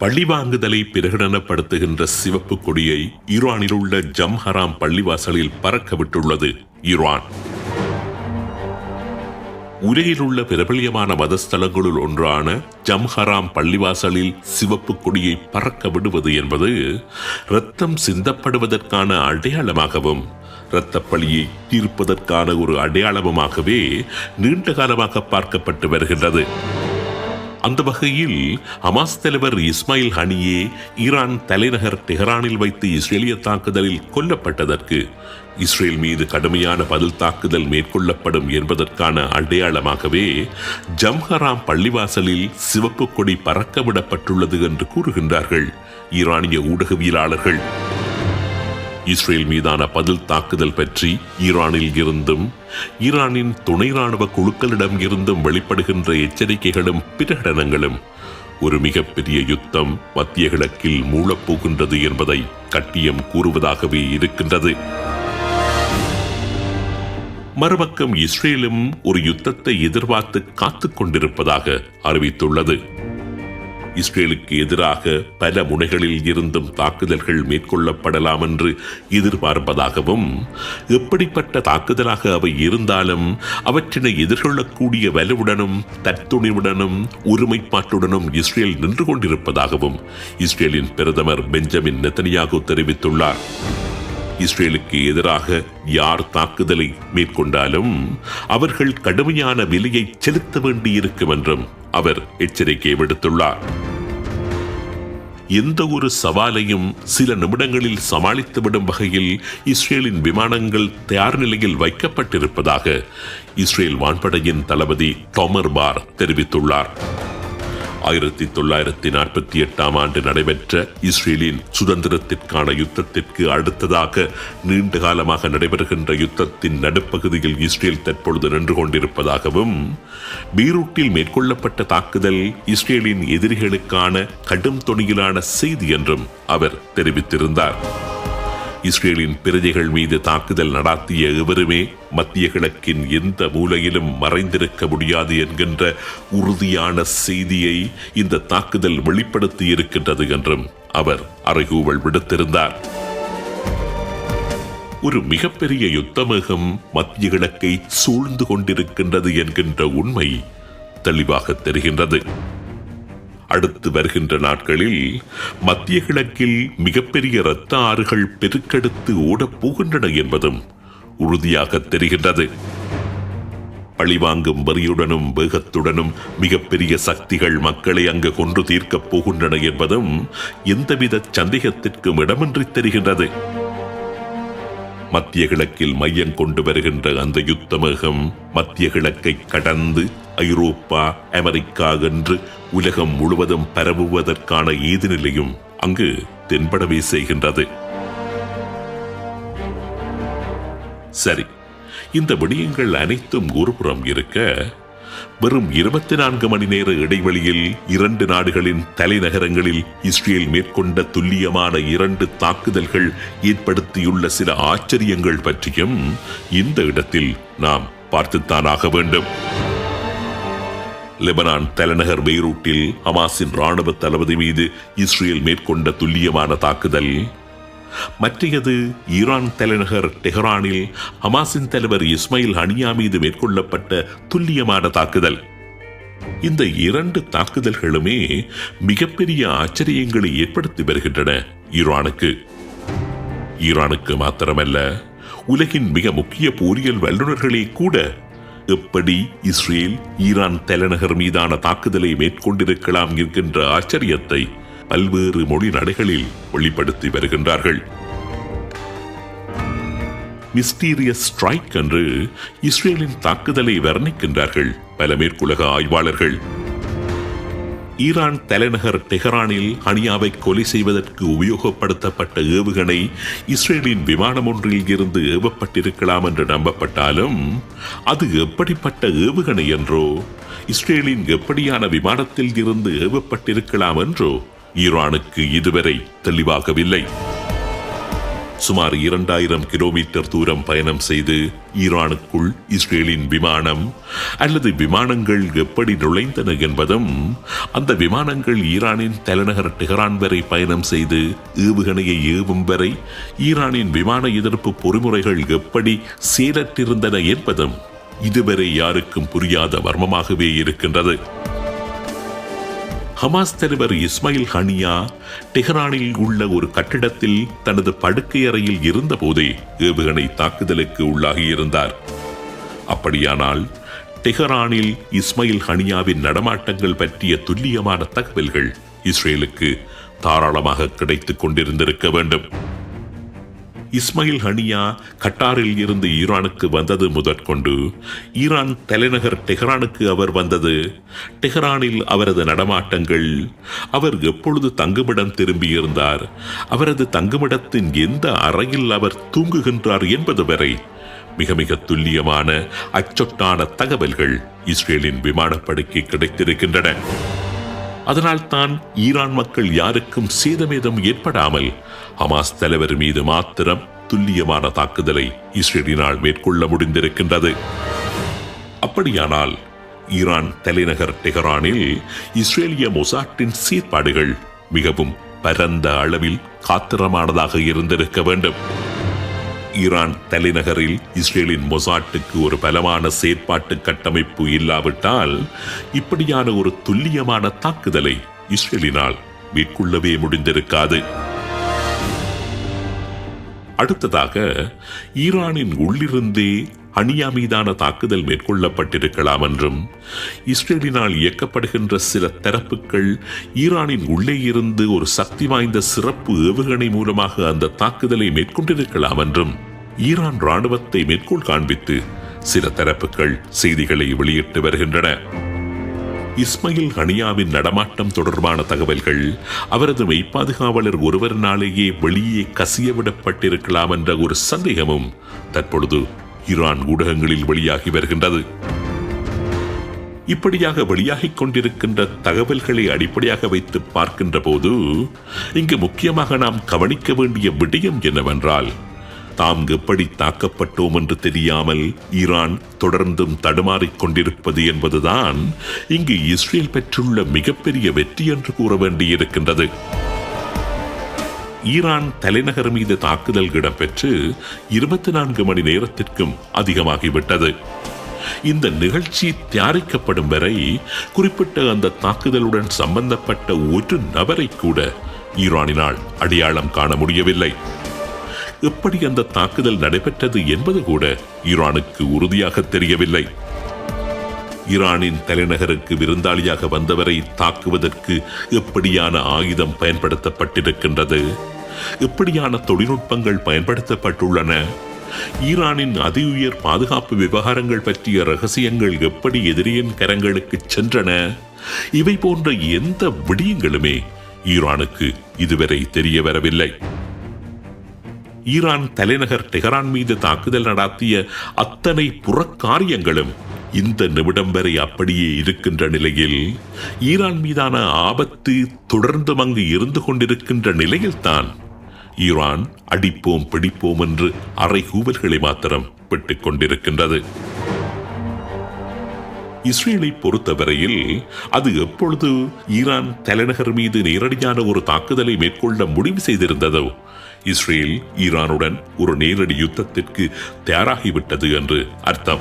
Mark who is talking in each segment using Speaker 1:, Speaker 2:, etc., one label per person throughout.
Speaker 1: பழிவாங்குதலை பிரகடனப்படுத்துகின்ற சிவப்பு கொடியை ஈரானில் உள்ள ஜம்ஹராம் பள்ளிவாசலில் பறக்க விட்டுள்ளது ஈரான். உலகில் உள்ள பிரபலியமான மதஸ்தலங்களுள் ஒன்றான ஜம்ஹராம் பள்ளிவாசலில் சிவப்பு கொடியை பறக்க விடுவது என்பது இரத்தம் சிந்தப்படுவதற்கான அடையாளமாகவும் இரத்தப்பழியை தீர்ப்பதற்கான ஒரு அடையாளமாகவே நீண்ட காலமாக பார்க்கப்பட்டு வருகின்றது. அந்த வகையில் ஹமாஸ் தலைவர் இஸ்மாயில் ஹனியே ஈரான் தலைநகர் டெஹரானில் வைத்து இஸ்ரேலிய தாக்குதலில் கொல்லப்பட்டதற்கு இஸ்ரேல் மீது கடுமையான பதில் தாக்குதல் மேற்கொள்ளப்படும் என்பதற்கான அடையாளமாகவே ஜம்ஹராம் பள்ளிவாசலில் சிவப்பு கொடி பறக்க விடப்பட்டுள்ளது என்று கூறுகின்றார்கள். ஈரானிய ஊடகவியலாளர்கள். இஸ்ரேல் மீதான பதில் தாக்குதல் பற்றி ஈரானில் இருந்தும் ஈரானின் துணை ராணுவ குழுக்களிடம் இருந்தும் வெளிப்படுகின்ற எச்சரிக்கைகளும் பிரகடனங்களும் ஒரு மிகப்பெரிய யுத்தம் மத்திய கிழக்கில் மூழப்போகின்றது என்பதை கட்டியம் கூறுவதாகவே இருக்கின்றது. மறுபக்கம் இஸ்ரேலும் ஒரு யுத்தத்தை எதிர்பார்த்து காத்துக் கொண்டிருப்பதாக அறிவித்துள்ளது. இஸ்ரேலுக்கு எதிராக பல முனைகளில் இருந்தும் தாக்குதல்கள் மேற்கொள்ளப்படலாம் என்று எதிர்பார்ப்பதாகவும் எப்படிப்பட்ட தாக்குதலாக அவை இருந்தாலும் அவற்றினை எதிர்கொள்ளக்கூடிய வலுவுடனும் தத்துணிவுடனும் ஒருமைப்பாட்டுடனும் இஸ்ரேல் நின்று கொண்டிருப்பதாகவும் இஸ்ரேலின் பிரதமர் பெஞ்சமின் நெத்தனியாகு தெரிவித்துள்ளார். இஸ்ரேலுக்கு எதிராக யார் தாக்குதலை மேற்கொண்டாலும் அவர்கள் கடுமையான விலையை செலுத்த வேண்டியிருக்கும் என்றும் அவர் எச்சரிக்கை விடுத்துள்ளார். எந்த ஒரு சவாலையும் சில நிமிடங்களில் சமாளித்துவிடும் வகையில் இஸ்ரேலின் விமானங்கள் தயார் நிலையில் வைக்கப்பட்டிருப்பதாக இஸ்ரேல் வான்படையின் தளபதி டொமர் பார் தெரிவித்துள்ளார். ஆயிரத்தி தொள்ளாயிரத்தி நாற்பத்தி எட்டாம் ஆண்டு நடைபெற்ற இஸ்ரேலின் சுதந்திரத்திற்கான யுத்தத்திற்கு அடுத்ததாக நீண்ட காலமாக நடைபெறுகின்ற யுத்தத்தின் நடுப்பகுதியில் இஸ்ரேல் தற்பொழுது நின்று கொண்டிருப்பதாகவும் பீரூட்டில் மேற்கொள்ளப்பட்ட தாக்குதல் இஸ்ரேலின் எதிரிகளுக்கான கடும் தொனியிலான செய்தி என்றும் அவர் தெரிவித்திருந்தார். இஸ்ரேலின் பிரஜைகள் மீது தாக்குதல் நடாத்திய எவருமே மத்திய கிழக்கின் எந்த மூலையிலும் மறைந்திருக்க முடியாது என்கின்ற உறுதியான செய்தியை இந்த தாக்குதல் வெளிப்படுத்தி இருக்கின்றது என்றும் அவர் அறைகூவல் விடுத்திருந்தார். ஒரு மிகப்பெரிய யுத்தமேகம் மத்திய கிழக்கை சூழ்ந்து கொண்டிருக்கின்றது என்கின்ற உண்மை தெளிவாக தெரிகின்றது. அடுத்து வருகின்ற நாட்களில் மத்திய கிழக்கில் மிகப்பெரிய இரத்த ஆறுகள் பெருக்கெடுத்து ஓடப் போகின்றன என்பதும் உறுதியாக தெரிகின்றது. பழிவாங்கும் வரியுடனும் வேகத்துடனும் மிகப்பெரிய சக்திகள் மக்களை அங்கு கொன்று தீர்க்கப் போகின்றன என்பதும் எந்தவித சந்தேகத்திற்கும் இடமின்றி தெரிகின்றது. மத்திய கிழக்கில் மையம் கொண்டு வருகின்ற அந்த யுத்தமேகம் மத்திய கிழக்கை கடந்து ஐரோப்பா அமெரிக்கா என்று உலகம் முழுவதும் பரவுவதற்கான ஏது நிலையும் அங்கு தென்படவே செய்கின்றது. சரி இந்த விடயங்கள் அனைத்தும் ஒருபுறம் இருக்க வெறும் இருபத்தி நான்கு மணி நேர இடைவெளியில் இரண்டு நாடுகளின் தலைநகரங்களில் இஸ்ரேல் மேற்கொண்ட துல்லியமான இரண்டு தாக்குதல்கள் ஏற்படுத்தியுள்ள சில ஆச்சரியங்கள் பற்றியும் இந்த இடத்தில் நாம் பார்த்துத்தானாக வேண்டும். லெபனான் தலைநகர் பெய்ரூட்டில் ஹமாஸின் ராணுவ தளபதி மீது இஸ்ரேல் மேற்கொண்ட துல்லியமான தாக்குதல் மற்றையது ஈரான் தலைநகர் டெஹரானில் ஹமாஸின் தலைவர் இஸ்மாயில் ஹனியா மீது மேற்கொள்ளப்பட்ட துல்லியமான தாக்குதல். இந்த இரண்டு தாக்குதல்களுமே மிகப்பெரிய ஆச்சரியங்களை ஏற்படுத்தி வருகின்றன ஈரானுக்கு. ஈரானுக்கு மாத்திரமல்ல உலகின் மிக முக்கிய போரியல் வல்லுநர்களே கூட எப்படி இஸ்ரேல் ஈரான் தலைநகர் மீதான தாக்குதலை மேற்கொண்டிருக்கலாம் என்கின்ற ஆச்சரியத்தை பல்வேறு மொழி நடைகளில் வெளிப்படுத்தி வருகின்றார்கள். மிஸ்டீரியஸ் ஸ்ட்ரைக் என்று இஸ்ரேலின் தாக்குதலை வர்ணிக்கின்றார்கள் பல மேற்குலக ஆய்வாளர்கள். ஈரான் தலைநகர் டெஹரானில் ஹனியாவை கொலை செய்வதற்கு உபயோகப்படுத்தப்பட்ட ஏவுகணை இஸ்ரேலின் விமானம் ஒன்றில் இருந்து ஏவப்பட்டிருக்கலாம் என்று நம்பப்பட்டாலும் அது எப்படிப்பட்ட ஏவுகணை என்றோ இஸ்ரேலின் எப்படியான விமானத்தில் இருந்து ஏவப்பட்டிருக்கலாம் என்றோ ஈரானுக்கு இதுவரை தெளிவாகவில்லை. சுமார் இரண்டாயிரம் கிலோமீட்டர் தூரம் பயணம் செய்து ஈரானுக்குள் இஸ்ரேலின் விமானம் அல்லது விமானங்கள் எப்படி நுழைந்தன என்பதும் அந்த விமானங்கள் ஈரானின் தலைநகர் டெஹரான் வரை பயணம் செய்து ஏவுகணையை ஏவும் வரை ஈரானின் விமான எதிர்ப்பு பொறிமுறைகள் எப்படி செயலற்றிருந்தன என்பதும் இதுவரை யாருக்கும் புரியாத மர்மமாகவே இருக்கின்றது. ஹமாஸ் தலைவர் இஸ்மாயில் ஹனியா டெஹரானில் உள்ள ஒரு கட்டிடத்தில் தனது படுக்கை அறையில் இருந்தபோதே ஏவுகணை தாக்குதலுக்கு உள்ளாகியிருந்தார் அப்படியானால் டெஹரானில் இஸ்மாயில் ஹனியாவின் நடமாட்டங்கள் பற்றிய துல்லியமான தகவல்கள் இஸ்ரேலுக்கு தாராளமாக கிடைத்துக் கொண்டிருந்திருக்க வேண்டும். இஸ்மாயில் ஹனியா கட்டாரில் இருந்து ஈரானுக்கு வந்தது முதற்கொண்டு ஈரான் தலைநகர் டெஹ்ரானுக்கு அவர் வந்தது. டெஹரானில் அவரது நடமாட்டங்கள் அவர் எப்பொழுது தங்குமிடம் திரும்பியிருந்தார் அவரது தங்குமிடத்தின் எந்த அறையில் அவர் தூங்குகின்றார் என்பது வரை மிக மிக துல்லியமான அச்சொட்டான தகவல்கள் இஸ்ரேலின் விமானப்படைக்கு கிடைத்திருக்கின்றன. அதனால்தான் ஈரான் மக்கள் யாருக்கும் சேதமேதம் ஏற்படாமல் ஹமாஸ் தலைவர் மீது மாத்திரம் துல்லியமான தாக்குதலை இஸ்ரேலினால் மேற்கொள்ள முடிந்திருக்கின்றது. அப்படியானால் ஈரான் தலைநகர் டெஹரானில் இஸ்ரேலிய மொசாட்டின் சீர்பாடுகள் மிகவும் பரந்த அளவில் காத்திரமானதாக இருந்திருக்க வேண்டும். ஈரான் தலைநகரில் இஸ்ரேலின் மொசாட்டுக்கு ஒரு பலமான செயற்பாட்டு கட்டமைப்பு இல்லாவிட்டால் இப்படியான ஒரு துல்லியமான தாக்குதலை இஸ்ரேலினால் மேற்கொள்ளவே முடிந்திருக்காது. அடுத்ததாக ஈரானின் உள்ளிருந்தே அணியா மீதான தாக்குதல் மேற்கொள்ளப்பட்டிருக்கலாம் என்றும் இஸ்ரேலினால் இயக்கப்படுகின்ற சில தரப்புகள் ஈரானின் உள்ளே இருந்து ஒரு சக்தி வாய்ந்த சிறப்பு ஏவுகணை மூலமாக அந்த தாக்குதலை மேற்கொண்டிருக்கலாம் என்றும் ஈரான் ராணுவத்தை மேற்கோள் காண்பித்து சில தரப்புகள் செய்திகளை வெளியிட்டு வருகின்றன. இஸ்மையில் ஹனியாவின் நடமாட்டம் தொடர்பான தகவல்கள் அவரது மெய்ப்பாதுகாவலர் ஒருவரினாலேயே வெளியே கசியவிடப்பட்டிருக்கலாம் என்ற ஒரு சந்தேகமும் தற்பொழுது ஈரான் ஊடகங்களில் வெளியாகி வருகின்றது. இப்படியாக வெளியாகிக் கொண்டிருக்கின்ற தகவல்களை அடிப்படையாக வைத்து பார்க்கின்ற போது இங்கு முக்கியமாக நாம் கவனிக்க வேண்டிய விடயம் என்னவென்றால் தாம் எப்படி தாக்கப்பட்டோம் என்று தெரியாமல் ஈரான் தொடர்ந்தும் தடுமாறிக் கொண்டிருப்பது என்பதுதான் இங்கு இஸ்ரேல் பெற்றுள்ள மிகப்பெரிய வெற்றி என்று கூற வேண்டியிருக்கின்றது. ஈரான் தலைநகர் மீது தாக்குதல் இடம்பெற்று இருபத்தி நான்கு மணி நேரத்திற்கும் அதிகமாகிவிட்டது. இந்த நிகழ்ச்சி தயாரிக்கப்படும் வரை குறிப்பிட்ட அந்த தாக்குதலுடன் சம்பந்தப்பட்ட ஒரு நபரை கூட ஈரானினால் அடையாளம் காண முடியவில்லை. எப்படி அந்த தாக்குதல் நடைபெற்றது என்பது கூட ஈரானுக்கு உறுதியாக தெரியவில்லை. ஈரானின் தலைநகருக்கு விருந்தாளியாக வந்தவரை தாக்குவதற்கு எப்படியான ஆயுதம் பயன்படுத்தப்பட்டிருக்கின்றது? எப்படியான தொழில்நுட்பங்கள் பயன்படுத்தப்பட்டுள்ளன? ஈரானின் அதி உயர் பாதுகாப்பு விவகாரங்கள் பற்றிய ரகசியங்கள் எப்படி எதிரியின் கரங்களுக்கு சென்றன? இவை போன்ற எந்த விடயங்களுமே ஈரானுக்கு இதுவரை தெரிய வரவில்லை. ஈரான் தலைநகர் டெஹரான் மீது தாக்குதல் நடாத்திய அத்தனை புறக்காரியங்களும் இந்த நிமிடம் வரை அப்படியே இருக்கின்ற நிலையில் ஈரான் மீதான ஆபத்து தொடர்ந்து அங்கு இருந்து கொண்டிருக்கின்ற நிலையில்தான் ஈரான் அடிப்போம் பிடிப்போம் என்று அறைகூவல்களை மாத்திரம் விட்டுக் கொண்டிருக்கின்றது. இஸ்ரேலை பொறுத்தவரையில் அது எப்பொழுது ஈரான் தலைநகர் மீது நேரடியான ஒரு தாக்குதலை மேற்கொள்ள முடிவு செய்திருந்ததோ இஸ்ரேல் ஈரானுடன் ஒரு நேரடி யுத்தத்திற்கு தயாராகிவிட்டது என்று அர்த்தம்.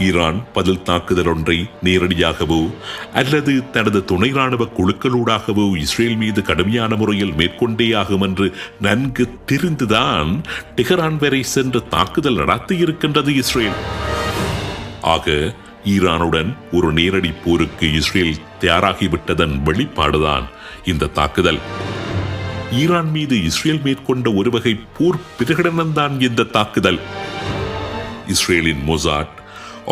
Speaker 1: ஈரான் பதில் தாக்குதல் ஒன்றை நேரடியாகவோ அல்லது தனது துணை ராணுவ குழுக்களூடாகவோ இஸ்ரேல் மீது கடுமையான முறையில் மேற்கொண்டே ஆகும் என்று நன்கு தெரிந்துதான் டெஹரான் வரை சென்று தாக்குதல் நடத்தியிருக்கின்றது இஸ்ரேல். ஆக ஈரானுடன் ஒரு நேரடி போருக்கு இஸ்ரேல் தயாராகிவிட்டதன் வெளிப்பாடுதான் இந்த தாக்குதல். ஈரான் மீது இஸ்ரேல் மேற்கொண்ட ஒரு வகை போர் பிரகடனம்தான் இந்த தாக்குதல். இஸ்ரேலின் மொசாட்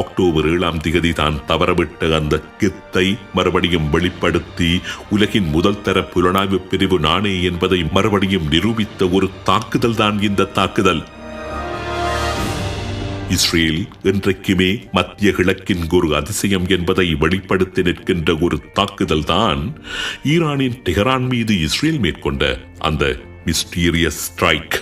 Speaker 1: அக்டோபர் ஏழாம் திகதி தான் தவறவிட்ட அந்த கித்தை மறுபடியும் வெளிப்படுத்தி உலகின் முதல் தர புலனாய்வு பிரிவு நானே என்பதை மறுபடியும் நிரூபித்த ஒரு தாக்குதல் தான் இந்த தாக்குதல். இஸ்ரேல் என்றைக்குமே மத்திய கிழக்கின் ஒரு அதிசயம் என்பதை வெளிப்படுத்தி நிற்கின்ற ஒரு தாக்குதல் தான் ஈரானின் டெஹரான் மீது இஸ்ரேல் மேற்கொண்ட அந்த மிஸ்டீரியஸ் ஸ்ட்ரைக்.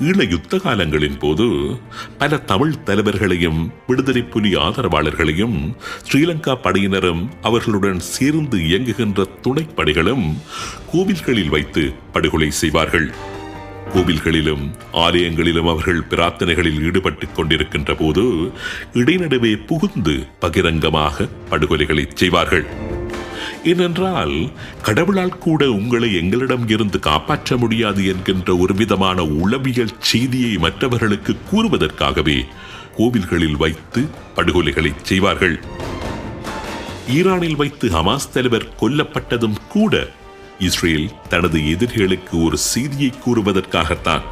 Speaker 1: ஈழ யுத்த காலங்களின் போது பல தமிழ் தலைவர்களையும் விடுதலை புலி ஆதரவாளர்களையும் ஸ்ரீலங்கா படையினரும் அவர்களுடன் சேர்ந்து இயங்குகின்ற துணைப்படைகளும் கோவில்களில் வைத்து படுகொலை செய்வார்கள். கோவில்களிலும் ஆலயங்களிலும் அவர்கள் பிரார்த்தனைகளில் ஈடுபட்டுக் கொண்டிருக்கின்ற போது இடைநடுவே புகுந்து பகிரங்கமாக படுகொலைகளை செய்வார்கள். ஏனென்றால் கடவுளால் கூட உங்களை எங்களிடம் இருந்து காப்பாற்ற முடியாது என்கின்ற ஒரு விதமான உளவியல் செய்தியை மற்றவர்களுக்கு கூறுவதற்காகவே கோவில்களில் வைத்து படுகொலைகளை செய்வார்கள். ஈரானில் வைத்து ஹமாஸ் தலைவர் கொல்லப்பட்டதும் கூட இஸ்ரேல் தனது எதிரிகளுக்கு ஒரு செய்தியை கூறுவதற்காகத்தான்.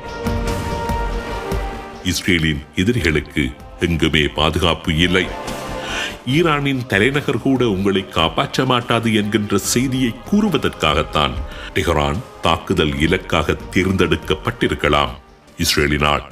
Speaker 1: இஸ்ரேலின் எதிரிகளுக்கு எங்குமே பாதுகாப்பு இல்லை. ஈரானின் தலைநகர் கூட உங்களை காப்பாற்ற மாட்டாது என்கின்ற செய்தியை கூறுவதற்காகத்தான் டெஹரான் தாக்குதல் இலக்காக தேர்ந்தெடுக்கப்பட்டிருக்கலாம். இஸ்ரேலினால்